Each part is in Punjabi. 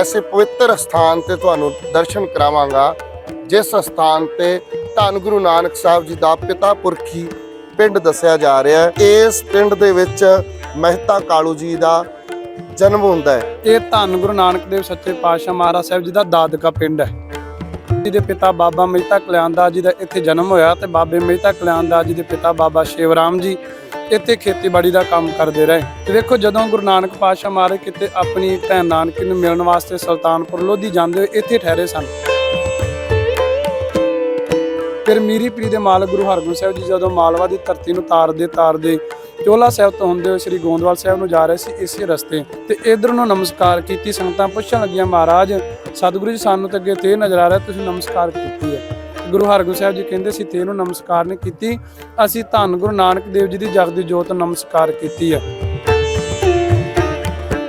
ਐਸੇ ਪਵਿੱਤਰ ਸਥਾਨ ਤੇ ਤੁਹਾਨੂੰ ਦਰਸ਼ਨ ਕਰਾਵਾਂਗਾ, ਜਿਸ ਸਥਾਨ ਤੇ ਧੰਨ ਗੁਰੂ ਨਾਨਕ ਸਾਹਿਬ ਜੀ ਦਾ ਪਿਤਾ ਪੁਰਖੀ ਪਿੰਡ ਦੱਸਿਆ ਜਾ ਰਿਹਾ ਹੈ। ਇਸ ਪਿੰਡ ਦੇ ਵਿੱਚ ਮਹਿਤਾ ਕਾਲੂ ਜੀ ਦਾ ਜਨਮ ਹੁੰਦਾ ਹੈ। ਇਹ ਧੰਨ ਗੁਰੂ ਨਾਨਕ ਦੇਵ ਸੱਚੇ ਪਾਤਸ਼ਾਹ ਮਹਾਰਾਜ ਸਾਹਿਬ ਜੀ ਦਾ ਦਾਦਕਾ ਪਿੰਡ ਹੈ। ਜਿਹਦੇ ਪਿਤਾ ਬਾਬਾ ਮਹਿਤਾ ਕਲਿਆਣਦਾਸ ਜੀ ਦਾ ਇੱਥੇ ਜਨਮ ਹੋਇਆ ਤੇ ਬਾਬੇ ਮਹਿਤਾ ਕਲਿਆਣਦਾਸ ਜੀ ਦੇ ਪਿਤਾ ਬਾਬਾ ਸ਼ੇਵਰਾਮ ਜੀ ਇੱਥੇ ਖੇਤੀਬਾੜੀ ਦਾ ਕੰਮ ਕਰਦੇ ਰਹੇ। ਤੇ ਵੇਖੋ ਜਦੋਂ ਗੁਰੂ ਨਾਨਕ ਪਾਤਸ਼ਾਹ ਮਹਾਰਾਜ ਕਿਤੇ ਆਪਣੀ ਭੈਣ ਨਾਨਕੀ ਨੂੰ ਮਿਲਣ ਵਾਸਤੇ ਸੁਲਤਾਨਪੁਰ ਲੋਧੀ ਜਾਂਦੇ ਹੋਏ ਇੱਥੇ ਠਹਿਰੇ ਸਨ। ਫਿਰ ਮੀਰੀ ਪੀਰੀ ਦੇ ਮਾਲਕ ਗੁਰੂ ਹਰਗੋਬਿੰਦ ਸਾਹਿਬ ਜੀ ਜਦੋਂ ਮਾਲਵਾ ਦੀ ਧਰਤੀ ਨੂੰ ਤਾਰਦੇ ਤਾਰਦੇ ਚੋਲਾ ਸਾਹਿਬ ਤੋਂ ਹੁੰਦੇ ਹੋਏ ਸ੍ਰੀ ਗੋਂਦਵਾਲ ਸਾਹਿਬ ਨੂੰ ਜਾ ਰਹੇ ਸੀ ਇਸੇ ਰਸਤੇ ਤੇ ਇਧਰ ਨੂੰ ਨਮਸਕਾਰ ਕੀਤੀ, ਸੰਗਤਾਂ ਪੁੱਛਣ ਲੱਗੀਆਂ, ਮਹਾਰਾਜ, ਸਤਿਗੁਰੂ ਜੀ ਸਾਨੂੰ ਤਾਂ ਅੱਗੇ ਤੇ ਨਜ਼ਰ ਆ ਰਿਹਾ, ਤੁਸੀਂ ਨਮਸਕਾਰ ਕੀਤੀ ਹੈ। ਗੁਰੂ ਹਰਗੋਬਿੰਦ ਸਾਹਿਬ ਜੀ ਕਹਿੰਦੇ ਸੀ ਤੇ ਨੂੰ ਨਮਸਕਾਰ ਨਹੀਂ ਕੀਤੀ, ਅਸੀਂ ਧੰਨ ਗੁਰੂ ਨਾਨਕ ਦੇਵ ਜੀ ਦੀ ਜਗਦੀ ਜੋਤ ਨਮਸਕਾਰ ਕੀਤੀ ਹੈ।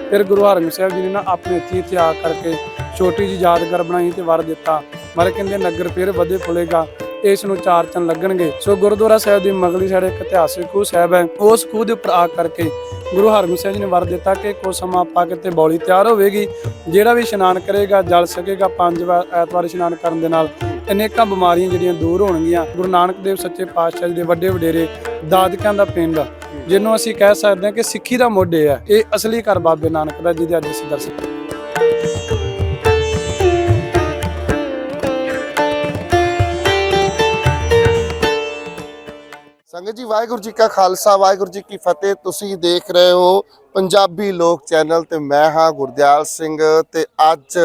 ਫਿਰ ਗੁਰੂ ਹਰਗੋਬਿੰਦ ਸਾਹਿਬ ਜੀ ਨੇ ਨਾ ਆਪਣੇ ਇੱਥੇ ਇੱਥੇ ਆ ਕਰਕੇ ਛੋਟੀ ਜੀ ਯਾਦਗਾਰ ਬਣਾਈ ਤੇ ਵਰ ਦਿੱਤਾ। ਮਾਰੇ ਕਹਿੰਦੇ, ਨਗਰ ਫਿਰ ਵਧੇ ਫੁਲੇਗਾ। ਇਸ ਨੂੰ ਚਾਰ ਚੰਨ ਲੱਗਣਗੇ। ਸੋ ਗੁਰਦੁਆਰਾ ਸਾਹਿਬ ਦੀ ਮਗਲੀ ਸਾਡੇ ਇੱਕ ਇਤਿਹਾਸਿਕ ਖੂਹ ਸਾਹਿਬ ਹੈ। ਉਸ ਖੂਹ ਦੇ ਉੱਪਰ ਆ ਕਰਕੇ ਗੁਰੂ ਹਰਗੋਬਿੰਦ ਸਾਹਿਬ ਜੀ ਨੇ ਵਰ ਦਿੱਤਾ ਕਿ ਕੁਝ ਸਮਾਂ ਆਪਾਂ ਕਿਤੇ ਬੌਲੀ ਤਿਆਰ ਹੋਵੇਗੀ। ਜਿਹੜਾ ਵੀ ਇਸ਼ਨਾਨ ਕਰੇਗਾ, ਜਲ ਸਕੇਗਾ, ਪੰਜ ਵਾਰ ਐਤਵਾਰ ਇਸ਼ਨਾਨ ਕਰਨ ਦੇ ਨਾਲ ਅਨੇਕਾਂ ਬਿਮਾਰੀਆਂ ਜਿਹੜੀਆਂ ਦੂਰ ਹੋਣਗੀਆਂ। ਗੁਰੂ ਨਾਨਕ ਦੇਵ ਸੱਚੇ ਪਾਤਸ਼ਾਹ ਜੀ ਦੇ ਵੱਡੇ ਵਡੇਰੇ ਦਾਦਕਿਆਂ ਦਾ ਪਿੰਡ, ਜਿਹਨੂੰ ਅਸੀਂ ਕਹਿ ਸਕਦੇ ਹਾਂ ਕਿ ਸਿੱਖੀ ਦਾ ਮੋਢੇ ਹੈ। ਇਹ ਅਸਲੀ ਘਰ ਬਾਬੇ ਨਾਨਕ ਦਾ ਜਿਹਦੇ ਅੱਜ ਅਸੀਂ ਦਰਸ਼ਨ ਸੰਗਤ ਜੀ, ਵਾਹਿਗੁਰੂ ਜੀ ਕਾ ਖਾਲਸਾ, ਵਾਹਿਗੁਰੂ ਜੀ ਕੀ ਫਤਿਹ। ਤੁਸੀਂ ਦੇਖ ਰਹੇ ਹੋ ਪੰਜਾਬੀ ਲੋਕ ਚੈਨਲ ਤੇ ਮੈਂ ਹਾਂ ਗੁਰਦਿਆਲ ਸਿੰਘ ਤੇ ਅੱਜ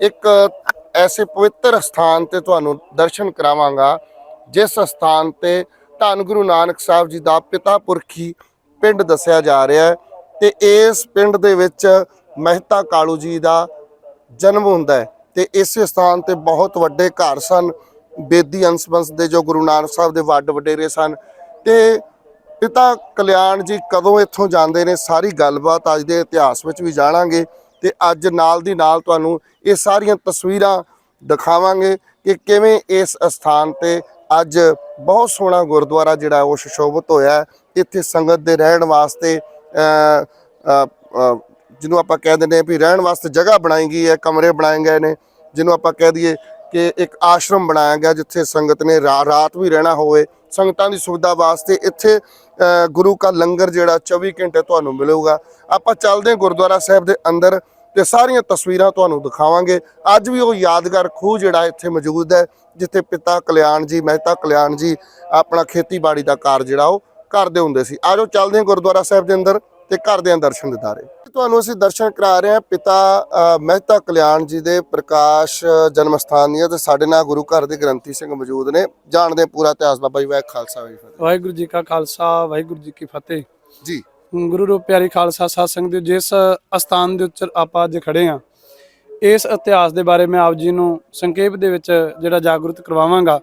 ਇੱਕ ਐਸੇ ਪਵਿੱਤਰ ਸਥਾਨ ਤੇ ਤੁਹਾਨੂੰ ਦਰਸ਼ਨ ਕਰਾਵਾਂਗਾ, ਜਿਸ ਸਥਾਨ ਤੇ ਧੰਨ ਗੁਰੂ ਨਾਨਕ ਸਾਹਿਬ ਜੀ ਦਾ ਪਿਤਾ ਪੁਰਖੀ ਪਿੰਡ ਦੱਸਿਆ ਜਾ ਰਿਹਾ ਹੈ ਤੇ ਇਸ ਪਿੰਡ ਦੇ ਵਿੱਚ ਮਹਿਤਾ ਕਾਲੂ ਜੀ ਦਾ ਜਨਮ ਹੁੰਦਾ ਹੈ ਤੇ ਇਸੇ ਸਥਾਨ ਤੇ ਬਹੁਤ ਵੱਡੇ ਘਰ ਸਨ। ਬੇਦੀ ਅੰਸ਼ਵੰਸ਼ ਦੇ ਜੋ ਗੁਰੂ ਨਾਨਕ ਸਾਹਿਬ ਦੇ ਵੱਡ ਵਡੇਰੇ ਸਨ ਤੇ ਪਿਤਾ ਕਲਿਆਣ ਜੀ ਕਦੋਂ ਇੱਥੋਂ ਜਾਂਦੇ ਨੇ ਸਾਰੀ ਗੱਲਬਾਤ ਅੱਜ ਦੇ ਇਤਿਹਾਸ ਵਿੱਚ ਵੀ ਜਾਣਾਂਗੇ ਤੇ ਅੱਜ ਨਾਲ ਦੀ ਨਾਲ ਤੁਹਾਨੂੰ ਇਹ ਸਾਰੀਆਂ ਤਸਵੀਰਾਂ ਦਿਖਾਵਾਂਗੇ ਕਿ ਕਿਵੇਂ ਇਸ ਸਥਾਨ ਤੇ ਅੱਜ ਬਹੁਤ ਸੋਹਣਾ ਗੁਰਦੁਆਰਾ ਜਿਹੜਾ ਉਹ ਸੁਸ਼ੋਭਿਤ ਹੋਇਆ ਇੱਥੇ ਸੰਗਤ ਦੇ ਰਹਿਣ ਵਾਸਤੇ ਜਿਹਨੂੰ ਆਪਾਂ ਕਹਿ ਦਿੰਦੇ ਹਾਂ ਵੀ ਰਹਿਣ ਵਾਸਤੇ ਜਗ੍ਹਾ ਬਣਾਈ ਗਈ ਹੈ, ਕਮਰੇ ਬਣਾਏ ਗਏ ਨੇ, ਜਿਹਨੂੰ ਆਪਾਂ ਕਹਿ ਦਈਏ ਕਿ ਇੱਕ ਆਸ਼ਰਮ ਬਣਾਇਆ ਗਿਆ ਜਿੱਥੇ ਸੰਗਤ ਨੇ ਰਾ- ਰਾਤ ਵੀ ਰਹਿਣਾ ਹੋਵੇ, ਸੰਗਤਾਂ ਦੀ ਸੁਵਿਧਾ ਵਾਸਤੇ ਇੱਥੇ ਗੁਰੂ ਕਾ ਲੰਗਰ ਜਿਹੜਾ 24 ਘੰਟੇ ਤੁਹਾਨੂੰ ਮਿਲੇਗਾ। ਆਪਾਂ ਚੱਲਦੇ ਹਾਂ ਗੁਰਦੁਆਰਾ ਸਾਹਿਬ ਦੇ ਅੰਦਰ ਤੇ ਸਾਰੀਆਂ ਤਸਵੀਰਾਂ ਤੁਹਾਨੂੰ ਦਿਖਾਵਾਂਗੇ। ਅੱਜ ਵੀ ਉਹ ਯਾਦਗਾਰ ਖੂਹ ਜਿਹੜਾ ਇੱਥੇ ਮੌਜੂਦ ਹੈ, ਜਿੱਥੇ ਪਿਤਾ ਕਲਿਆਣ ਜੀ, ਮਹਿਤਾ ਕਲਿਆਣ ਜੀ ਆਪਣਾ ਖੇਤੀਬਾੜੀ ਦਾ ਕਾਰਜ ਜਿਹੜਾ ਉਹ ਕਰਦੇ ਹੁੰਦੇ ਸੀ। ਆਜੋ ਚੱਲਦੇ ਹਾਂ ਗੁਰਦੁਆਰਾ ਸਾਹਿਬ ਦੇ ਅੰਦਰ। ਤੇ ਕਰਦੇ ਹਾਂ ਦਰਸ਼ਨ ਦਿਦਾਰੇ। ਤੁਹਾਨੂੰ ਅਸੀਂ ਦਰਸ਼ਨ ਕਰਾ ਰਹੇ ਹਾਂ ਪਿਤਾ ਮਹਿਤਾ ਕਲਿਆਣ ਜੀ ਦੇ ਪ੍ਰਕਾਸ਼ ਜਨਮ ਸਥਾਨ ਦੀਆਂ ਤੇ ਸਾਡੇ ਨਾਲ ਗੁਰੂ ਘਰ ਦੇ ਗ੍ਰੰਥੀ ਸਿੰਘ ਮੌਜੂਦ ਨੇ। ਜਾਣਦੇ ਪੂਰਾ ਇਤਿਹਾਸ ਬਾਬਾ ਜੀ ਵਾਹਿ ਖਾਲਸਾ ਵਾਹਿ ਫਤਿਹ। ਵਾਹਿਗੁਰੂ ਜੀ ਕਾ ਖਾਲਸਾ ਵਾਹਿਗੁਰੂ ਜੀ ਕੀ ਫਤਿਹ। ਜੀ। ਗੁਰੂ ਰੂਪ ਪਿਆਰੀ ਖਾਲਸਾ ਸਾਧ ਸੰਗਤ ਦੇ ਜਿਸ ਅਸਥਾਨ ਦੇ ਉੱਤੇ ਆਪਾਂ ਅੱਜ ਖੜੇ ਆ ਇਸ ਇਤਿਹਾਸ ਦੇ ਬਾਰੇ ਮੈਂ ਆਪ ਜੀ ਨੂੰ ਸੰਖੇਪ ਦੇ ਵਿੱਚ ਜਿਹੜਾ ਜਾਗਰੂਕ ਕਰਵਾਵਾਂਗਾ।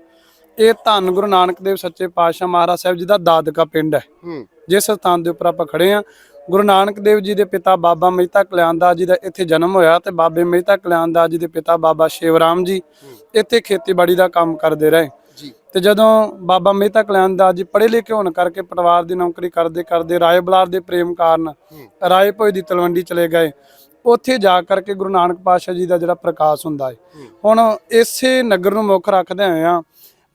ਇਹ ਧੰਨ ਗੁਰੂ ਨਾਨਕ ਦੇਵ ਸੱਚੇ ਪਾਤਸ਼ਾਹ ਮਹਾਰਾਜ ਸਾਹਿਬ ਜੀ ਦਾ ਦਾਦਕਾ ਪਿੰਡ ਹੈ। ਹੂੰ। ਜਿਸ ਸਥਾਨ ਦੇ ਉੱਪਰ ਆਪਾਂ ਖੜੇ ਆ ਗੁਰੂ ਨਾਨਕ ਦੇਵ ਜੀ ਦੇ ਪਿਤਾ ਬਾਬਾ ਮਹਿਤਾ ਕਲਿਆਣਦਾਸ ਜੀ ਦਾ ਇੱਥੇ ਜਨਮ ਹੋਇਆ ਤੇ ਬਾਬੇ ਮਹਿਤਾ ਕਲਿਆਣਦਾਸ ਜੀ ਦੇ ਪਿਤਾ ਬਾਬਾ ਸ਼ੇਵਰਾਮ ਜੀ ਇੱਥੇ ਖੇਤੀਬਾੜੀ ਦਾ ਕੰਮ ਕਰਦੇ ਰਹੇ। ਤੇ ਜਦੋਂ ਬਾਬਾ ਮਹਿਤਾ ਕਲਿਆਣਦਾਸ ਜੀ ਪੜ੍ਹੇ ਲਿਖੇ ਹੋਣ ਕਰਕੇ ਪਟਵਾਰ ਦੀ ਨੌਕਰੀ ਕਰਦੇ ਕਰਦੇ ਰਾਏ ਬਲਾਰ ਦੇ ਪ੍ਰੇਮ ਕਾਰਨ ਰਾਏ ਭੋਜ ਦੀ ਤਲਵੰਡੀ ਚਲੇ ਗਏ। ਉੱਥੇ ਜਾ ਕਰਕੇ ਗੁਰੂ ਨਾਨਕ ਪਾਤਸ਼ਾਹ ਜੀ ਦਾ ਜਿਹੜਾ ਪ੍ਰਕਾਸ਼ ਹੁੰਦਾ ਹੈ। ਹੁਣ ਇਸੇ ਨਗਰ ਨੂੰ ਮੁੱਖ ਰੱਖਦੇ ਹੋਏ ਆ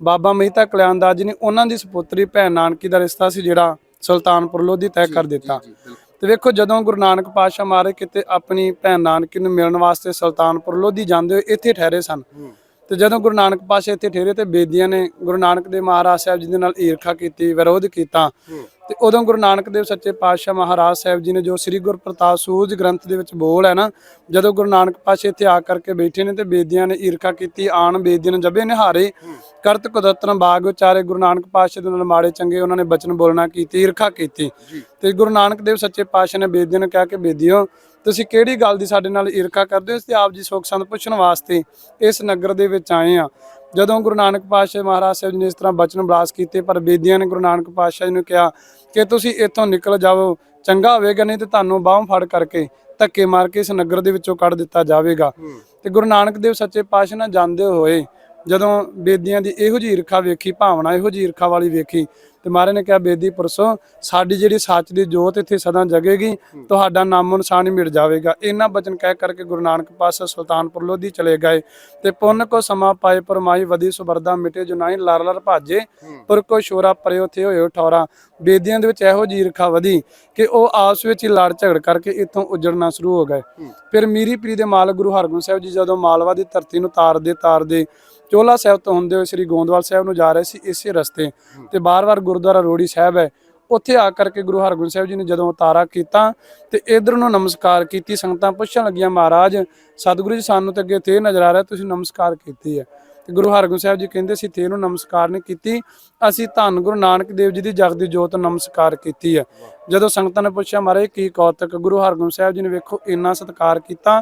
ਬਾਬਾ ਮਹਿਤਾ ਕਲਿਆਣਦਾਸ ਜੀ ਨੇ ਉਹਨਾਂ ਦੀ ਸੁਪੁੱਤਰੀ ਭੈਣ ਨਾਨਕੀ ਦਾ ਰਿਸ਼ਤਾ ਸੀ ਜਿਹੜਾ ਸੁਲਤਾਨਪੁਰ ਲੋਧੀ ਤੈਅ ਕਰ ਦਿੱਤਾ। ਤੇ ਵੇਖੋ ਜਦੋਂ ਗੁਰੂ ਨਾਨਕ ਪਾਤਸ਼ਾਹ ਮਹਾਰਾਜ ਕਿਤੇ ਆਪਣੀ ਭੈਣ ਨਾਨਕੀ ਨੂੰ ਮਿਲਣ ਵਾਸਤੇ ਸੁਲਤਾਨਪੁਰ ਲੋਧੀ ਜਾਂਦੇ ਹੋਏ ਇੱਥੇ ਠਹਿਰੇ ਸਨ। ਤੇ ਜਦੋਂ ਗੁਰੂ ਨਾਨਕ ਪਾਤਸ਼ਾਹ ਇੱਥੇ ਠਹਿਰੇ ਤੇ ਬੇਦੀਆਂ ਨੇ ਗੁਰੂ ਨਾਨਕ ਦੇ ਮਹਾਰਾਜ ਸਾਹਿਬ ਜੀ ਦੇ ਨਾਲ ਈਰਖਾ ਕੀਤੀ ਵਿਰੋਧ ਕੀਤਾ। ਤੇ ਉਦੋਂ ਗੁਰੂ ਨਾਨਕ ਦੇਵ ਸੱਚੇ ਪਾਤਸ਼ਾਹ ਮਹਾਰਾਜ ਸਾਹਿਬ ਜੀ ਨੇ ਜੋ ਸ੍ਰੀ ਗੁਰਪ੍ਰਤਾਪ ਸੂਝ ਗ੍ਰੰਥ ਦੇ ਵਿੱਚ ਬੋਲ ਹੈ ਨਾ ਜਦੋਂ ਗੁਰੂ ਨਾਨਕ ਪਾਤਸ਼ਾਹ ਇੱਥੇ ਆ ਕਰਕੇ ਬੈਠੇ ਨੇ ਤੇ ਬੇਦੀਆਂ ਨੇ ਈਰਖਾ ਕੀਤੀ ਆਣ ਬੇਦੀਆਂ ਨੇ ਜਬੇ ਨਿਹਾਰੇ ਕਰਤ ਕੁਦਰਤਨ ਬਾਗ ਉਚਾਰੇ ਗੁਰੂ ਨਾਨਕ ਪਾਤਸ਼ਾਹ ਦੇ ਨਾਲ ਮਾੜੇ ਚੰਗੇ ਉਹਨਾਂ ਨੇ ਬਚਨ ਬੋਲਣਾ ਕੀਤੀ ਈਰਖਾ ਕੀਤੀ। ਤੇ ਗੁਰੂ ਨਾਨਕ ਦੇਵ ਸੱਚੇ ਪਾਤਸ਼ਾਹ ਨੇ ਬੇਦੀਆਂ ਨੂੰ ਕਿਹਾ ਕਿ ਬੇਦੀਓ ਤੁਸੀਂ ਕਿਹੜੀ ਗੱਲ ਦੀ ਸਾਡੇ ਨਾਲ ਈਰਖਾ ਕਰਦੇ ਹੋ? ਇਸ ਤੇ ਆਪ ਜੀ ਸੁਖ ਸੰਤ ਪੁੱਛਣ ਵਾਸਤੇ ਇਸ ਨਗਰ ਦੇ ਵਿੱਚ ਆਏ ਆ ਜਦੋਂ ਗੁਰੂ ਨਾਨਕ ਪਾਤਸ਼ਾਹ ਮਹਾਰਾਜ ਸਾਹਿਬ ਜੀ ਨੇ ਇਸ ਤਰ੍ਹਾਂ ਬਚਨ ਬਲਾਸ ਕੀਤੇ ਪਰ ਬੇਦੀਆਂ ਨੇ ਗੁਰੂ ਨਾਨਕ ਪਾਤਸ਼ਾਹ ਜੀ ਨੂੰ ਕਿਹਾ ਕਿ ਤੁਸੀਂ ਇੱਥੋਂ ਨਿਕਲ ਜਾਵੋ ਚੰਗਾ ਹੋਵੇਗਾ ਨਹੀਂ ਤੇ ਤੁਹਾਨੂੰ ਬਾਹੋਂ ਫੜ ਕਰਕੇ ਧੱਕੇ ਮਾਰ ਕੇ ਇਸ ਨਗਰ ਦੇ ਵਿੱਚੋਂ ਕੱਢ ਦਿੱਤਾ ਜਾਵੇਗਾ। ਤੇ ਗੁਰੂ ਨਾਨਕ ਦੇਵ ਸੱਚੇ ਪਾਤਸ਼ਾਹ ਨਾਲ ਜਾਂਦੇ ਹੋਏ ਜਦੋਂ ਬੇਦੀਆਂ ਦੀ ਇਹੋ ਜਿਹੀ ਈਰਖਾ ਵੇਖੀ ਭਾਵਨਾ ਇਹੋ ਜਿਹੀ ਈਰਖਾ ਵਾਲੀ ਵੇਖੀ ਤੇ ਮਹਾਰਾਜ ਨੇ ਕਿਹਾ ਬੇਦੀ ਪੁਰਸ਼ੋ ਸਾਡੀ ਜਿਹੜੀ ਸੱਚ ਦੀ ਜੋਤ ਇੱਥੇ ਸਦਾ ਜਗੇਗੀ ਤੁਹਾਡਾ ਨਾਮੋ ਨਿਸ਼ਾਨ ਹੀ ਮਿਟ ਜਾਵੇਗਾ। ਇਹਨਾਂ ਬਚਨ ਕਹਿ ਕਰਕੇ ਗੁਰੂ ਨਾਨਕ ਪਾਤਸ਼ਾਹ ਸੁਲਤਾਨਪੁਰ ਲੋਧੀ ਚਲੇ ਗਏ ਤੇ ਪੁੰਨ ਕੋ ਸਮਾ ਪਾਏ ਪਰਮਾਈ ਵਦੀ ਸੁਬਰਦਾ ਮਿਟੇ ਜੁਨਾਈ ਲਰ ਲਰ ਭਾਜੇ ਪਰ ਕੋ ਸ਼ੋਰਾ ਪਰਿਓ ਥੇ ਹੋਏ ਠੌਰਾ। ਬੇਦੀਆਂ ਦੇ ਵਿੱਚ ਇਹੋ ਜੀ ਰਖਾ ਵਧੀ ਕਿ ਉਹ ਆਪਸ ਵਿੱਚ ਹੀ ਲੜ ਝਗੜ ਕਰਕੇ ਇੱਥੋਂ ਉਜੜਨਾ ਸ਼ੁਰੂ ਹੋ ਗਏ। ਫਿਰ ਮੀਰੀ ਪੀਰੀ ਦੇ ਮਾਲਕ ਗੁਰੂ ਹਰਗੋਬਿੰਦ ਸਾਹਿਬ ਜੀ ਜਦੋਂ ਮਾਲਵਾ ਦੀ ਧਰਤੀ ਨੂੰ ਤਾਰਦੇ ਤਾਰਦੇ ਚੋਲਾ ਸਾਹਿਬ ਤੋਂ ਹੁੰਦੇ ਹੋਏ ਸ੍ਰੀ ਗੋਂਦਵਾਲ ਸਾਹਿਬ ਨੂੰ ਜਾ ਰਹੇ ਸੀ ਇਸੇ ਰਸਤੇ ਤੇ ਬਾਰ-ਬਾਰ ਗੁਰਦੁਆਰਾ ਰੋੜੀ ਸਾਹਿਬ ਹੈ। ਉੱਥੇ ਆ ਕਰਕੇ ਗੁਰੂ ਹਰਗੋਬਿੰਦ ਸਾਹਿਬ ਜੀ ਨੇ ਜਦੋਂ ਉਤਾਰਾ ਕੀਤਾ ਤੇ ਇਧਰ ਨੂੰ ਨਮਸਕਾਰ ਕੀਤੀ ਸੰਗਤਾਂ ਪੁੱਛਣ ਲੱਗੀਆਂ ਮਹਾਰਾਜ ਸਤਿਗੁਰੂ ਜੀ ਸਾਨੂੰ ਤੇ ਅੱਗੇ ਤੇ ਨਜ਼ਰ ਆ ਰਿਹਾ ਤੁਸੀਂ ਨਮਸਕਾਰ ਕੀਤੀ ਹੈ। ਤੇ ਗੁਰੂ ਹਰਗੋਬਿੰਦ ਸਾਹਿਬ ਜੀ ਕਹਿੰਦੇ ਸੀ ਤੇ ਨੂੰ ਨਮਸਕਾਰ ਨਹੀਂ ਕੀਤੀ। ਅਸੀਂ ਧੰਨ ਗੁਰੂ ਨਾਨਕ ਦੇਵ ਜੀ ਦੀ ਜਗਦੀ ਜੋਤ ਨਮਸਕਾਰ ਕੀਤੀ ਹੈ। ਜਦੋਂ ਸੰਗਤਾਂ ਨੇ ਪੁੱਛਿਆ, ਮਹਾਰਾਜ, ਕੀ ਕੌਤਕ? ਗੁਰੂ ਹਰਗੋਬਿੰਦ ਸਾਹਿਬ ਜੀ ਨੇ ਵੇਖੋ, ਇੰਨਾ ਸਤਿਕਾਰ ਕੀਤਾ।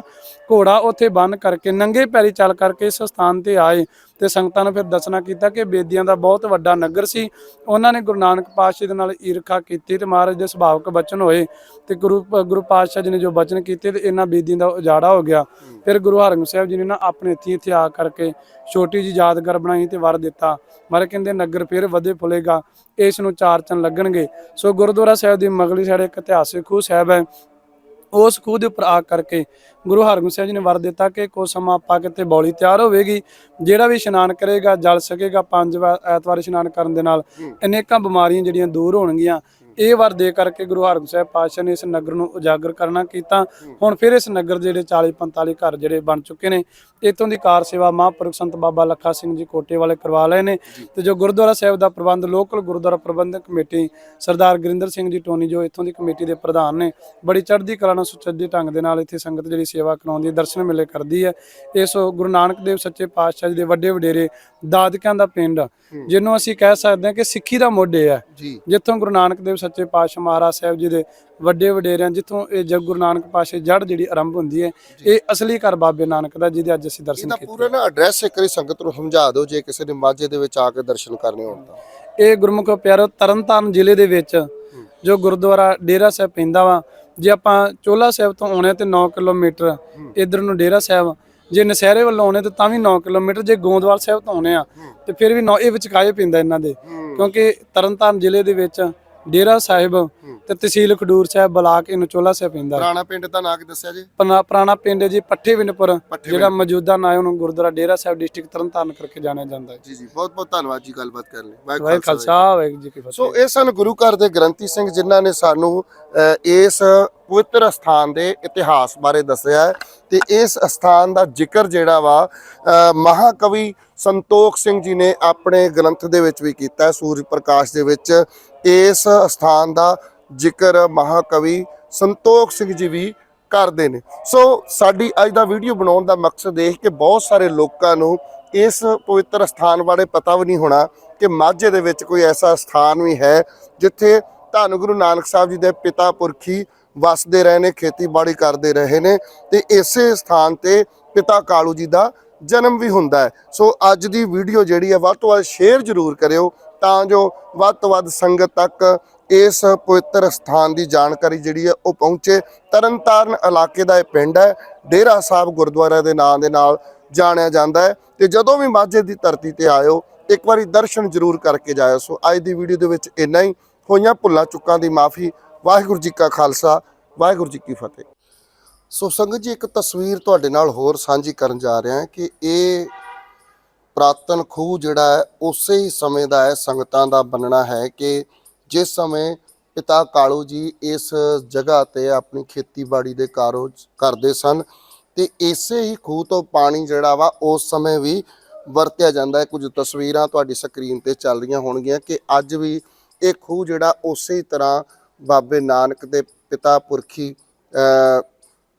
ਘੋੜਾ ਉੱਥੇ ਬੰਨ ਕਰਕੇ, ਨੰਗੇ ਪੈਰੀ ਚੱਲ ਕਰਕੇ ਇਸ ਸਥਾਨ ਤੇ ਆਏ ਤੇ ਸੰਗਤਾਂ ਨੂੰ ਫਿਰ ਦੱਸਣਾ ਕੀਤਾ ਕਿ ਬੇਦੀਆਂ ਦਾ ਬਹੁਤ ਵੱਡਾ ਨਗਰ ਸੀ। ਉਹਨਾਂ ਨੇ ਗੁਰੂ ਨਾਨਕ ਪਾਤਸ਼ਾਹ ਦੇ ਨਾਲ ਈਰਖਾ ਕੀਤੀ ਤੇ ਮਹਾਰਾਜ ਦੇ ਸੁਭਾਵਕ ਬਚਨ ਹੋਏ ਤੇ ਗੁਰੂ ਗੁਰੂ ਪਾਤਸ਼ਾਹ ਜੀ ਨੇ ਜੋ ਬਚਨ ਕੀਤੇ ਤੇ ਇਹਨਾਂ ਬੇਦੀਆਂ ਦਾ ਉਜਾੜਾ ਹੋ ਗਿਆ। ਫਿਰ ਗੁਰੂ ਹਰਗੋਬਿੰਦ ਸਾਹਿਬ ਜੀ ਨੇ ਨਾ ਆਪਣੇ ਇੱਥੇ ਇੱਥੇ ਆ ਕਰਕੇ ਛੋਟੀ ਜੀ ਯਾਦਗਾਰ ਬਣਾਈ ਤੇ ਵਰ ਦਿੱਤਾ। ਮਹਾਰਾਜ ਕਹਿੰਦੇ, ਨਗਰ ਫਿਰ ਵਧੇ ਫੁੱਲੇਗਾ ਇਸ ਨੂੰ ਚਾਰ ਚੰਨ ਲੱਗਣਗੇ। ਸੋ ਗੁਰਦੁਆਰਾ ਸਾਹਿਬ ਦੀ ਮਗਲੀ ਸਾਈਡ ਇੱਕ ਇਤਿਹਾਸਿਕ ਖੂਹ ਸਾਹਿਬ ਹੈ। ਉਸ ਖੂਹ ਦੇ ਉੱਪਰ ਆ ਕਰਕੇ ਗੁਰੂ ਹਰਗੋਬਿੰਦ ਸਾਹਿਬ ਜੀ ਨੇ ਵਰ ਦਿੱਤਾ ਕਿ ਕੋ ਸਮਾਂ ਆਪਾਂ ਕਿਤੇ ਬੌਲੀ ਤਿਆਰ ਹੋਵੇਗੀ ਜਿਹੜਾ ਵੀ ਇਸ਼ਨਾਨ ਕਰੇਗਾ ਜਲ ਸਕੇਗਾ ਪੰਜ ਵਾਰ ਐਤਵਾਰ ਇਸ਼ਨਾਨ ਕਰਨ ਦੇ ਨਾਲ ਅਨੇਕਾਂ ਬਿਮਾਰੀਆਂ ਜਿਹੜੀਆਂ ਦੂਰ ਹੋਣਗੀਆਂ। ਇਹ ਵਰ ਦੇ ਕਰਕੇ ਗੁਰੂ ਹਰਗੋਬਿੰਦ ਸਾਹਿਬ ਪਾਤਸ਼ਾਹ ਨੇ ਇਸ ਨਗਰ ਨੂੰ ਉਜਾਗਰ ਕਰਨਾ ਕੀਤਾ। ਹੁਣ ਫਿਰ ਇਸ ਨਗਰ ਦੇ ਜਿਹੜੇ 40 45 ਘਰ ਜਿਹੜੇ ਬਣ ਚੁੱਕੇ ਨੇ ਇਤੋਂ ਦੀ ਕਾਰ ਸੇਵਾ ਮਹਾਂਪੁਰਖ ਸੰਤ ਬਾਬਾ ਲੱਖਾ ਸਿੰਘ ਜੀ ਕੋਟੇ ਵਾਲੇ ਕਰਵਾ ਲਏ ਨੇ ਤੇ ਜੋ ਗੁਰਦੁਆਰਾ ਸਾਹਿਬ ਦਾ ਪ੍ਰਬੰਧ ਲੋਕਲ ਗੁਰਦੁਆਰਾ ਪ੍ਰਬੰਧਕ ਕਮੇਟੀ ਸਰਦਾਰ ਗੁਰਿੰਦਰ ਸਿੰਘ ਜੀ ਟੋਨੀ ਜੋ ਇੱਥੋਂ ਦੀ ਕਮੇਟੀ ਦੇ ਪ੍ਰਧਾਨ ਨੇ ਬੜੀ ਚੜ੍ਹਦੀ ਕਲਾ ਨਾਲ ਸੁਚੱਜੇ ਢੰਗ ਦੇ ਨਾਲ ਇੱਥੇ ਸੰਗਤ ਜਿਹੜੀ ਸੇਵਾ ਕਰਾਉਂਦੀ ਹੈ ਦਰਸ਼ਨ ਮੇਲੇ ਕਰਦੀ ਹੈ। ਇਸ ਗੁਰੂ ਨਾਨਕ ਦੇਵ ਸੱਚੇ ਪਾਤਸ਼ਾਹ ਜੀ ਦੇ ਵੱਡੇ ਵਡੇਰੇ ਦਾਦਕਿਆਂ ਦਾ ਪਿੰਡ ਜਿਹਨੂੰ ਅਸੀਂ ਕਹਿ ਸਕਦੇ ਹਾਂ ਕਿ ਸਿੱਖੀ ਦਾ ਮੋਢੇ ਹੈ। ਜੀ। ਜਿੱਥੋਂ ਗੁਰੂ ਨਾਨਕ ਦੇਵ ਸੱਚੇ ਪਾਤਸ਼ਾਹ ਮਹਾਰਾਜ ਸਾਹਿਬ ਜੀ ਦੇ ਵੱਡੇ ਵਡੇਰਿਆਂ ਜਿੱਥੋਂ ਇਹ ਜਗ ਗੁਰੂ ਨਾਨਕ ਪਾਤਸ਼ਾਹ ਜੜ ਜਿਹੜੀ ਆਰੰਭ ਹੁੰਦੀ ਹੈ ਇਹ ਅਸਲੀ ਘਰ ਬਾਬੇ ਨਾਨਕ ਦਾ ਜਿਹਦੇ ਅੱਜ ਅਸੀਂ ਦਰਸ਼ਨ ਕੀਤੇ ਪੂਰਾ ਨਾ ਐਡਰੈਸ ਇੱਕ ਵਾਰੀ ਸੰਗਤ ਨੂੰ ਸਮਝਾ ਦਿਓ ਜੇ ਕਿਸੇ ਨੇ ਮਾਝੇ ਦੇ ਵਿੱਚ ਆ ਕੇ ਦਰਸ਼ਨ ਕਰਨੇ ਹੋਣ ਤਾਂ। ਇਹ ਗੁਰਮੁਖ ਪਿਆਰੋ ਤਰਨਤਾਰਨ ਜ਼ਿਲ੍ਹੇ ਦੇ ਵਿੱਚ ਜੋ ਗੁਰਦੁਆਰਾ ਡੇਰਾ ਸਾਹਿਬ ਪੈਂਦਾ ਵਾ ਜੇ ਆਪਾਂ ਚੋਲਾ ਸਾਹਿਬ ਤੋਂ ਆਉਣੇ ਤੇ 9 ਕਿਲੋਮੀਟਰ ਇਧਰ ਨੂੰ ਡੇਰਾ ਸਾਹਿਬ ਜੇ ਨਸ਼ਹਿਰੇ ਵੱਲੋਂ ਆਉਣੇ ਤੇ ਤਾਂ ਵੀ 9 ਕਿਲੋਮੀਟਰ ਜੇ ਗੋਂਦਵਾਲ ਸਾਹਿਬ ਤੋਂ ਆਉਣੇ ਆ ਤੇ ਫਿਰ ਵੀ 9 ਇਹ ਵਿਚਕਾਏ ਪੈਂਦਾ ਇਹਨਾਂ ਦੇ। ਕਿਉਂਕਿ ਤਰਨਤਾਰਨ ਜ਼ਿਲ੍ਹੇ ਦੇ ਵਿੱਚ ਡੇਰਾ ਸਾਹਿਬ ਤੇ ਤਹਿਸੀਲ ਖਡੂਰ ਸਾਹਿਬ ਬਲਾਕ ਇਹਨੂੰ ਚੋਲਾ ਸਾਹਿਬ ਪੈਂਦਾ। ਪੁਰਾਣਾ ਪਿੰਡ ਦਾ ਨਾਂ ਕੀ ਦੱਸਿਆ ਜੀ? ਪੁਰਾਣਾ ਪਿੰਡ ਹੈ ਜੀ ਪੱਠੇ ਵਿੰਡਪੁਰ ਜਿਹੜਾ ਮੌਜੂਦਾ ਨਾਂ ਹੈ ਉਹਨੂੰ ਗੁਰਦੁਆਰਾ ਡੇਰਾ ਸਾਹਿਬ ਡਿਸਟ੍ਰਿਕਟ ਤਰਨਤਾਰਨ ਕਰਕੇ ਜਾਣਿਆ ਜਾਂਦਾ ਹੈ ਜੀ। ਜੀ ਬਹੁਤ ਬਹੁਤ ਧੰਨਵਾਦ ਜੀ ਗੱਲਬਾਤ ਕਰਨ ਲਈ। ਵਾਹਿਗੁਰੂ ਵਾਹਿਗੁਰੂ ਖਾਲਸਾ ਵਾਹਿਗੁਰੂ ਜੀ ਕੀ ਫਤਿਹ। ਸੋ ਇਹ ਸਨ ਗੁਰੂ ਘਰ ਦੇ ਗ੍ਰੰਥੀ ਸਿੰਘ ਜਿਨ੍ਹਾਂ ਨੇ ਸਾਨੂੰ ਅ, ਇਸ ਪਵਿੱਤਰ ਸਥਾਨ ਦੇ ਇਤਿਹਾਸ ਬਾਰੇ ਦੱਸਿਆ ਹੈ ਤੇ ਇਸ ਸਥਾਨ ਦਾ ਜ਼ਿਕਰ ਜਿਹੜਾ ਵਾ ਅ, ਮਹਾਕਵੀ ਸੰਤੋਖ ਸਿੰਘ ਜੀ ਨੇ ਆਪਣੇ ਗ੍ਰੰਥ ਦੇ ਵਿੱਚ ਵੀ ਕੀਤਾ ਹੈ ਸੂਰਜ ਪ੍ਰਕਾਸ਼ ਦੇ ਵਿੱਚ। ਇਸ ਸਥਾਨ ਦਾ ਜ਼ਿਕਰ ਮਹਾਕਵੀ ਸੰਤੋਖ ਸਿੰਘ ਜੀ ਵੀ ਕਰਦੇ ਨੇ। ਸੋ ਸਾਡੀ ਅੱਜ ਦਾ ਵੀਡੀਓ ਬਣਾਉਣ ਦਾ ਮਕਸਦ ਇਹ ਕਿ ਬਹੁਤ ਸਾਰੇ ਲੋਕਾਂ ਨੂੰ ਇਸ ਪਵਿੱਤਰ ਸਥਾਨ ਬਾਰੇ ਪਤਾ ਵੀ ਨਹੀਂ ਹੋਣਾ ਕਿ ਮਾਝੇ ਦੇ ਵਿੱਚ ਕੋਈ ਐਸਾ ਸਥਾਨ ਵੀ ਹੈ ਜਿੱਥੇ ਧੰਨ ਗੁਰੂ ਨਾਨਕ ਸਾਹਿਬ ਜੀ ਦੇ ਪਿਤਾ ਪੁਰਖੀ ਵਸਦੇ ਰਹੇ ਨੇ, ਖੇਤੀਬਾੜੀ ਕਰਦੇ ਰਹੇ ਨੇ ਤੇ ਇਸੇ ਸਥਾਨ ਤੇ ਪਿਤਾ ਕਾਲੂ ਜੀ ਦਾ ਜਨਮ ਵੀ ਹੁੰਦਾ ਹੈ। ਸੋ ਅੱਜ ਦੀ ਵੀਡੀਓ ਜਿਹੜੀ ਹੈ ਵੱਧ ਤੋਂ ਵੱਧ ਸ਼ੇਅਰ ਜ਼ਰੂਰ ਕਰਿਓ ਤਾਂ ਜੋ ਵੱਧ ਤੋਂ ਵੱਧ ਸੰਗਤ ਤੱਕ ਇਸ ਪਵਿੱਤਰ ਸਥਾਨ ਦੀ ਜਾਣਕਾਰੀ ਜਿਹੜੀ ਹੈ ਉਹ ਪਹੁੰਚੇ ਤਰਨਤਾਰਨ ਇਲਾਕੇ ਦਾ ਇਹ ਪਿੰਡ ਹੈ। ਡੇਰਾ ਸਾਹਿਬ ਗੁਰਦੁਆਰਾ ਦੇ ਨਾਂ ਦੇ ਨਾਲ ਜਾਣਿਆ ਜਾਂਦਾ ਹੈ ਤੇ ਜਦੋਂ ਵੀ ਮਾਝੇ ਦੀ ਧਰਤੀ ਤੇ ਆਇਓ, ਇੱਕ ਵਾਰੀ ਦਰਸ਼ਨ ਜ਼ਰੂਰ ਕਰਕੇ ਜਾਇਓ। ਸੋ ਅੱਜ ਦੀ ਵੀਡੀਓ ਦੇ ਵਿੱਚ ਇੰਨਾ ਹੀ। ਹੋਈਆਂ ਭੁੱਲਾਂ ਚੁੱਕਾਂ ਦੀ ਮਾਫੀ। ਵਾਹਿਗੁਰੂ ਜੀ ਕਾ ਖਾਲਸਾ, ਵਾਹਿਗੁਰੂ ਜੀ ਕੀ ਫਤਿਹ। ਸੋ ਸੰਗਤ ਜੀ, ਇੱਕ ਤਸਵੀਰ ਤੁਹਾਡੇ ਨਾਲ ਹੋਰ ਸਾਂਝੀ ਕਰਨ ਜਾ ਰਿਹਾ ਹਾਂ ਕਿ ਇਹ ਪ੍ਰਾਤਨ ਖੂਹ ਜਿਹੜਾ ਹੈ, ਉਸੇ ਹੀ ਸਮੇਂ ਦਾ ਹੈ, ਸੰਗਤਾਂ ਦਾ ਬੰਨਣਾ ਹੈ ਕਿ ਜਿਸ ਸਮੇਂ ਪਿਤਾ ਕਾਲੂ ਜੀ ਇਸ ਜਗ੍ਹਾ ਤੇ ਆਪਣੀ ਖੇਤੀਬਾੜੀ ਦੇ ਕਾਰੋਜ ਕਰਦੇ ਸਨ ਤੇ ਇਸੇ ਹੀ ਖੂਹ ਤੋਂ ਪਾਣੀ ਜਿਹੜਾ ਵਾ ਉਸ ਸਮੇਂ ਵੀ ਵਰਤਿਆ ਜਾਂਦਾ ਹੈ। ਕੁਝ ਤਸਵੀਰਾਂ ਤੁਹਾਡੀ ਸਕਰੀਨ ਤੇ ਚੱਲ ਰਹੀਆਂ ਹੋਣਗੀਆਂ ਕਿ ਅੱਜ ਵੀ ਇਹ ਖੂਹ ਜਿਹੜਾ ਉਸੇ ਤਰ੍ਹਾਂ ਬਾਬੇ ਨਾਨਕ ਦੇ ਪਿਤਾ ਪੁਰਖੀ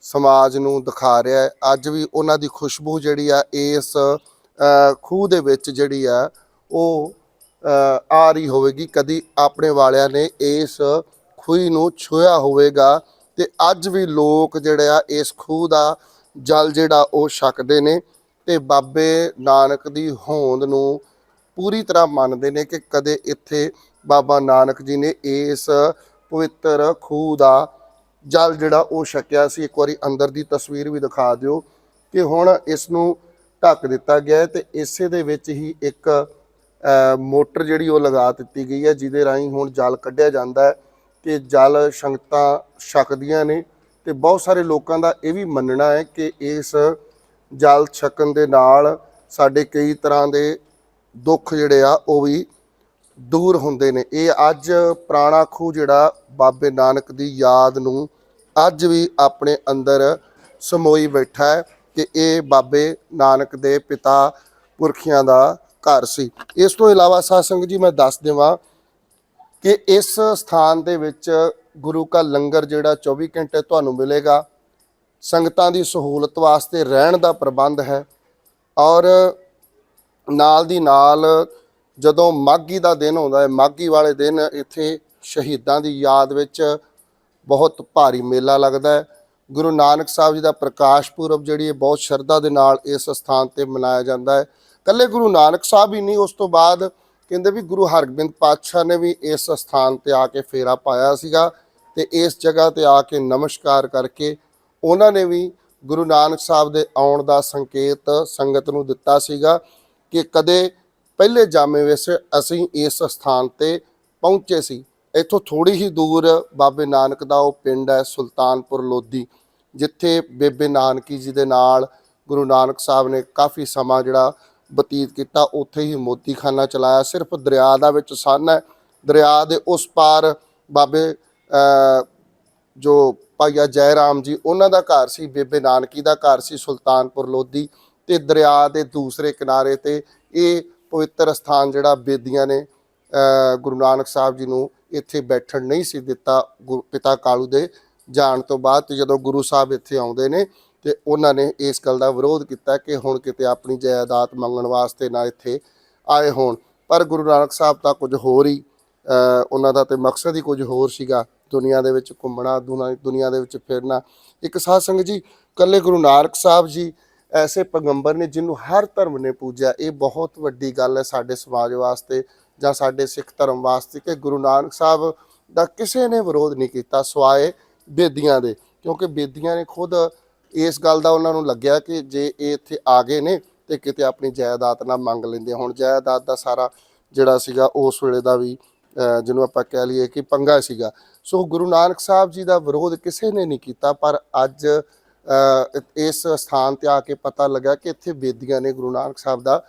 ਸਮਾਜ ਨੂੰ ਦਿਖਾ ਰਿਹਾ ਹੈ। ਅੱਜ ਵੀ ਉਹਨਾਂ ਦੀ ਖੁਸ਼ਬੂ ਜਿਹੜੀ ਆ ਇਸ ਖੂਹ ਦੇ ਵਿੱਚ ਜਿਹੜੀ ਆ ਉਹ ਆ ਰਹੀ ਹੋਵੇਗੀ। ਕਦੀ ਆਪਣੇ ਵਾਲਿਆਂ ਨੇ ਇਸ ਖੂਹੀ ਨੂੰ ਛੂਇਆ ਹੋਵੇਗਾ ਤੇ ਅੱਜ ਵੀ ਲੋਕ ਜਿਹੜੇ ਆ, ਇਸ ਖੂਹ ਦਾ ਜਲ ਜਿਹੜਾ ਉਹ ਛਕਦੇ ਨੇ ਤੇ ਬਾਬੇ ਨਾਨਕ ਦੀ ਹੋਂਦ ਨੂੰ ਪੂਰੀ ਤਰ੍ਹਾਂ ਮੰਨਦੇ ਨੇ ਕਿ ਕਦੇ ਇੱਥੇ ਬਾਬਾ ਨਾਨਕ ਜੀ ਨੇ ਇਸ ਪਵਿੱਤਰ ਖੂਹ ਦਾ ਜਲ ਜਿਹੜਾ ਉਹ ਛਕਿਆ ਸੀ। ਇੱਕ ਵਾਰੀ ਅੰਦਰ ਦੀ ਤਸਵੀਰ ਵੀ ਦਿਖਾ ਦਿਓ ਕਿ ਹੁਣ ਇਸ ਨੂੰ ਢੱਕ ਦਿੱਤਾ ਗਿਆ ਹੈ ਤੇ ਇਸੇ ਦੇ ਵਿੱਚ ਹੀ ਇੱਕ ਮੋਟਰ ਜਿਹੜੀ ਉਹ ਲਗਾ ਦਿੱਤੀ ਗਈ ਹੈ, ਜਿਹਦੇ ਰਾਹੀਂ ਹੁਣ ਜਲ ਕੱਢਿਆ ਜਾਂਦਾ ਹੈ ਕਿ ਜਲ ਸੰਗਤਾਂ ਛਕਦੀਆਂ ਨੇ ਤੇ ਬਹੁਤ ਸਾਰੇ ਲੋਕਾਂ ਦਾ ਇਹ ਵੀ ਮੰਨਣਾ ਹੈ ਕਿ ਇਸ ਜਲ ਛਕਣ ਦੇ ਨਾਲ ਸਾਡੇ ਕਈ ਤਰ੍ਹਾਂ ਦੇ ਦੁੱਖ ਜਿਹੜੇ ਆ, ਉਹ ਵੀ ਦੂਰ ਹੁੰਦੇ ਨੇ। ਇਹ ਅੱਜ ਪੁਰਾਣਾ ਖੂਹ ਜਿਹੜਾ ਬਾਬੇ ਨਾਨਕ ਦੀ ਯਾਦ ਨੂੰ ਅੱਜ ਵੀ ਆਪਣੇ ਅੰਦਰ ਸਮੋਈ ਬੈਠਾ ਹੈ ਕਿ ਇਹ ਬਾਬੇ ਨਾਨਕ ਦੇ ਪਿਤਾ ਪੁਰਖਿਆਂ ਦਾ ਘਰ ਸੀ। ਇਸ ਤੋਂ ਇਲਾਵਾ ਸਾਧ ਸੰਗਤ ਜੀ, ਮੈਂ ਦੱਸ ਦੇਵਾਂ ਕਿ ਇਸ ਸਥਾਨ ਦੇ ਵਿੱਚ ਗੁਰੂ ਕਾ ਲੰਗਰ ਜਿਹੜਾ 24 ਘੰਟੇ ਤੁਹਾਨੂੰ ਮਿਲੇਗਾ। ਸੰਗਤਾਂ ਦੀ ਸਹੂਲਤ ਵਾਸਤੇ ਰਹਿਣ ਦਾ ਪ੍ਰਬੰਧ ਹੈ ਔਰ ਨਾਲ ਦੀ ਨਾਲ ਜਦੋਂ ਮਾਘੀ ਦਾ ਦਿਨ ਆਉਂਦਾ ਹੈ, ਮਾਘੀ ਵਾਲੇ ਦਿਨ ਇੱਥੇ ਸ਼ਹੀਦਾਂ ਦੀ ਯਾਦ ਵਿੱਚ ਬਹੁਤ ਭਾਰੀ ਮੇਲਾ ਲੱਗਦਾ ਹੈ। ਗੁਰੂ ਨਾਨਕ ਸਾਹਿਬ ਜੀ ਦਾ ਪ੍ਰਕਾਸ਼ ਪੁਰਬ ਜਿਹੜੀ ਹੈ, ਬਹੁਤ ਸ਼ਰਧਾ ਦੇ ਨਾਲ ਇਸ ਸਥਾਨ ਤੇ ਮਨਾਇਆ ਜਾਂਦਾ ਹੈ। ਕੱਲੇ ਗੁਰੂ ਨਾਨਕ ਸਾਹਿਬ ਹੀ ਨਹੀਂ, ਉਸ ਤੋਂ ਬਾਅਦ ਕਹਿੰਦੇ ਵੀ ਗੁਰੂ ਹਰਗੋਬਿੰਦ ਪਾਤਸ਼ਾਹ ਨੇ ਵੀ ਇਸ ਸਥਾਨ ਤੇ ਆ ਕੇ ਫੇਰਾ ਪਾਇਆ ਸੀਗਾ ਤੇ ਇਸ ਜਗ੍ਹਾ ਤੇ ਆ ਕੇ ਨਮਸਕਾਰ ਕਰਕੇ ਉਹਨਾਂ ਨੇ ਵੀ ਗੁਰੂ ਨਾਨਕ ਸਾਹਿਬ ਦੇ ਆਉਣ ਦਾ ਸੰਕੇਤ ਸੰਗਤ ਨੂੰ ਦਿੱਤਾ ਸੀਗਾ ਕਿ ਕਦੇ ਪਹਿਲੇ ਜਾਮੇ ਵਿੱਚ ਅਸੀਂ ਇਸ ਸਥਾਨ ਤੇ ਪਹੁੰਚੇ ਸੀ। ਇੱਥੋਂ ਥੋੜੀ ਹੀ ਦੂਰ ਬਾਬੇ ਨਾਨਕ ਦਾ ਉਹ ਪਿੰਡ ਹੈ ਸੁਲਤਾਨਪੁਰ ਲੋਧੀ, ਜਿੱਥੇ ਬੇਬੇ ਨਾਨਕੀ ਜੀ ਦੇ ਨਾਲ ਗੁਰੂ ਨਾਨਕ ਸਾਹਿਬ ਨੇ ਕਾਫੀ ਸਮਾਂ ਜਿਹੜਾ ਬਤੀਤ ਕੀਤਾ, ਉੱਥੇ ਹੀ ਮੋਤੀਖਾਨਾ ਚਲਾਇਆ। ਸਿਰਫ ਦਰਿਆ ਦਾ ਵਿੱਚ ਸੰਨ। ਹੈ ਦਰਿਆ ਦੇ ਉਸ ਪਾਰ ਬਾਬੇ ਜੋ ਭਾਈਆ ਜੈ ਰਾਮ ਜੀ, ਉਹਨਾਂ ਦਾ ਘਰ ਸੀ, ਬੇਬੇ ਨਾਨਕੀ ਦਾ ਘਰ ਸੀ, ਸੁਲਤਾਨਪੁਰ ਲੋਧੀ ਤੇ ਦਰਿਆ ਦੇ ਦੂਸਰੇ ਕਿਨਾਰੇ ਤੇ ਇਹ ਪਵਿੱਤਰ ਸਥਾਨ ਜਿਹੜਾ ਬੇਦੀਆਂ ਨੇ ਗੁਰੂ ਨਾਨਕ ਸਾਹਿਬ ਜੀ ਨੂੰ ਇੱਥੇ ਬੈਠਣ ਨਹੀਂ ਸੀ ਦਿੱਤਾ ਗੁਰ- ਪਿਤਾ ਕਾਲੂ ਦੇ ਜਾਣ ਤੋਂ ਬਾਅਦ ਤੇ ਜਦੋਂ ਗੁਰੂ ਸਾਹਿਬ ਇੱਥੇ ਆਉਂਦੇ ਨੇ ਤੇ ਉਹਨਾਂ ਨੇ ਇਸ ਗੱਲ ਦਾ ਵਿਰੋਧ ਕੀਤਾ ਕਿ ਹੁਣ ਕਿਤੇ ਆਪਣੀ ਜਾਇਦਾਦ ਮੰਗਣ ਵਾਸਤੇ ਨਾ ਇੱਥੇ ਆਏ ਹੋਣ। ਪਰ ਗੁਰੂ ਨਾਨਕ ਸਾਹਿਬ ਤਾਂ ਕੁਝ ਹੋਰ ਹੀ ਉਹਨਾਂ ਦਾ ਤੇ ਮਕਸਦ ਹੀ ਕੁਝ ਹੋਰ ਸੀਗਾ, ਦੁਨੀਆ ਦੇ ਵਿੱਚ ਘੁੰਮਣਾ, ਦੁਨਾ- ਦੁਨੀਆ ਦੇ ਵਿੱਚ ਫਿਰਨਾ। ਇੱਕ ਸਾਧ ਸੰਗਤ ਜੀ ਕੱਲੇ ਗੁਰੂ ਨਾਨਕ ਸਾਹਿਬ ਜੀ, ਐਸੇ ਪੈਗੰਬਰ ਨੇ ਜਿਹਨੂੰ ਹਰ ਧਰਮ ਨੇ ਪੂਜਿਆ। ਇਹ ਬਹੁਤ ਵੱਡੀ ਗੱਲ ਹੈ ਸਾਡੇ ਸਮਾਜ ਵਾਸਤੇ ਜਾਂ ਸਾਡੇ ਸਿੱਖ ਧਰਮ ਵਾਸਤੇ ਕਿ ਗੁਰੂ ਨਾਨਕ ਸਾਹਿਬ ਦਾ ਕਿਸੇ ਨੇ ਵਿਰੋਧ ਨਹੀਂ ਕੀਤਾ, ਸਵਾਏ ਬੇਦੀਆਂ ਦੇ। ਕਿਉਂਕਿ ਬੇਦੀਆਂ ਨੇ ਖੁਦ ਇਸ ਗੱਲ ਦਾ ਉਹਨਾਂ ਨੂੰ ਲੱਗਿਆ ਕਿ ਜੇ ਇਹ ਇੱਥੇ ਆ ਗਏ ਨੇ ਤੇ ਕਿਤੇ ਆਪਣੀ ਜਾਇਦਾਦ ਨਾ ਮੰਗ ਲੈਂਦੇ ਹੁਣ। ਜਾਇਦਾਦ ਦਾ ਸਾਰਾ ਜਿਹੜਾ ਸੀਗਾ, ਉਸ ਵੇਲੇ ਦਾ ਵੀ ਜਿਹਨੂੰ ਆਪਾਂ ਕਹਿ ਲਈਏ ਕਿ ਪੰਗਾ ਸੀਗਾ। ਸੋ ਗੁਰੂ ਨਾਨਕ ਸਾਹਿਬ ਜੀ ਦਾ ਵਿਰੋਧ ਕਿਸੇ ਨੇ ਨਹੀਂ ਕੀਤਾ, ਪਰ ਅੱਜ ਇਸ ਸਥਾਨ ਤੇ ਆ ਕੇ ਪਤਾ ਲੱਗਾ ਕਿ ਇੱਥੇ ਬੇਦੀਆਂ ਨੇ ਗੁਰੂ ਨਾਨਕ ਸਾਹਿਬ ਦਾ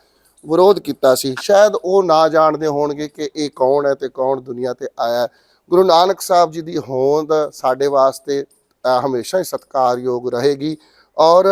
ਵਿਰੋਧ ਕੀਤਾ ਸੀ। ਸ਼ਾਇਦ ਉਹ ਨਾ ਜਾਣਦੇ ਹੋਣਗੇ ਕਿ ਇਹ ਕੌਣ ਹੈ ਤੇ ਕੌਣ ਦੁਨੀਆ ਤੇ ਆਇਆ ਗੁਰੂ ਨਾਨਕ ਸਾਹਿਬ ਜੀ ਦੀ ਹੋਂਦ ਸਾਡੇ ਵਾਸਤੇ ਹਮੇਸ਼ਾ ਹੀ ਸਤਿਕਾਰਯੋਗ ਰਹੇਗੀ ਔਰ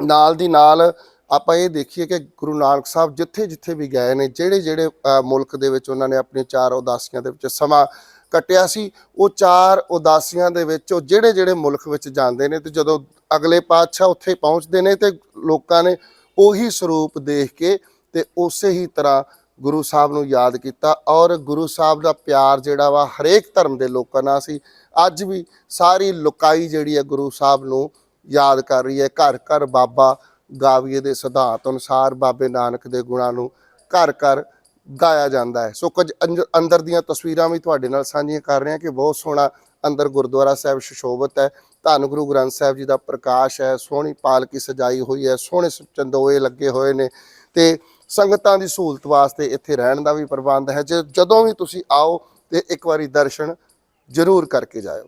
ਨਾਲ ਦੀ ਨਾਲ ਆਪਾਂ ਇਹ ਦੇਖੀਏ ਕਿ ਗੁਰੂ ਨਾਨਕ ਸਾਹਿਬ ਜਿੱਥੇ ਜਿੱਥੇ ਵੀ ਗਏ ਨੇ, ਜਿਹੜੇ ਜਿਹੜੇ ਮੁਲਕ ਦੇ ਵਿੱਚ ਉਹਨਾਂ ਨੇ ਆਪਣੀ ਚਾਰ ਉਦਾਸੀਆਂ ਦੇ ਵਿੱਚ ਸਮਾਂ ਕੱਟਿਆ ਸੀ, ਉਹ ਚਾਰ ਉਦਾਸੀਆਂ ਦੇ ਵਿੱਚ, ਉਹ ਜਿਹੜੇ ਜਿਹੜੇ ਮੁਲਕ ਵਿੱਚ ਜਾਂਦੇ ਨੇ ਤੇ ਜਦੋਂ ਅਗਲੇ ਪਾਤਸ਼ਾਹ ਉੱਥੇ ਪਹੁੰਚਦੇ ਨੇ ਤੇ ਲੋਕਾਂ ਨੇ ਉਹੀ ਸਰੂਪ ਦੇਖ ਕੇ ਤੇ ਉਸੇ ਹੀ ਤਰ੍ਹਾਂ ਗੁਰੂ ਸਾਹਿਬ ਨੂੰ ਯਾਦ ਕੀਤਾ ਔਰ ਗੁਰੂ ਸਾਹਿਬ ਦਾ ਪਿਆਰ ਜਿਹੜਾ ਵਾ ਹਰੇਕ ਧਰਮ ਦੇ ਲੋਕਾਂ ਨਾਲ ਸੀ। ਅੱਜ ਵੀ ਸਾਰੀ ਲੋਕਾਈ ਜਿਹੜੀ ਹੈ ਗੁਰੂ ਸਾਹਿਬ ਨੂੰ ਯਾਦ ਕਰ ਰਹੀ ਹੈ। ਘਰ ਘਰ ਬਾਬਾ ਗਾਵੀਏ ਦੇ ਸਿਧਾਂਤ ਅਨੁਸਾਰ ਬਾਬੇ ਨਾਨਕ ਦੇ ਗੁਣਾਂ ਨੂੰ ਘਰ ਘਰ ਗਾਇਆ ਜਾਂਦਾ ਹੈ। ਸੋ ਕੁਝ ਅੰਜ- ਅੰਦਰ ਦੀਆਂ ਤਸਵੀਰਾਂ ਵੀ ਤੁਹਾਡੇ ਨਾਲ ਸਾਂਝੀਆਂ ਕਰ ਰਹੇ ਹਾਂ ਕਿ ਬਹੁਤ ਸੋਹਣਾ ਅੰਦਰ ਗੁਰਦੁਆਰਾ ਸਾਹਿਬ ਸ਼ਸ਼ੋਭਤ ਹੈ। ਧੰਨ ਗੁਰੂ ਗ੍ਰੰਥ ਸਾਹਿਬ ਜੀ ਦਾ ਪ੍ਰਕਾਸ਼ ਹੈ, ਸੋਹਣੀ ਪਾਲਕੀ ਸਜਾਈ ਹੋਈ ਹੈ, ਸੋਹਣੇ ਚੰਦੋਏ ਲੱਗੇ ਹੋਏ ਨੇ ਤੇ ਸੰਗਤਾਂ ਦੀ ਸਹੂਲਤ ਵਾਸਤੇ ਇੱਥੇ ਰਹਿਣ ਦਾ ਵੀ ਪ੍ਰਬੰਧ ਹੈ। ਜੇ ਜਦੋਂ ਵੀ ਤੁਸੀਂ ਆਓ ਤੇ ਇੱਕ ਵਾਰੀ ਦਰਸ਼ਨ ਜ਼ਰੂਰ ਕਰਕੇ ਜਾਇਓ।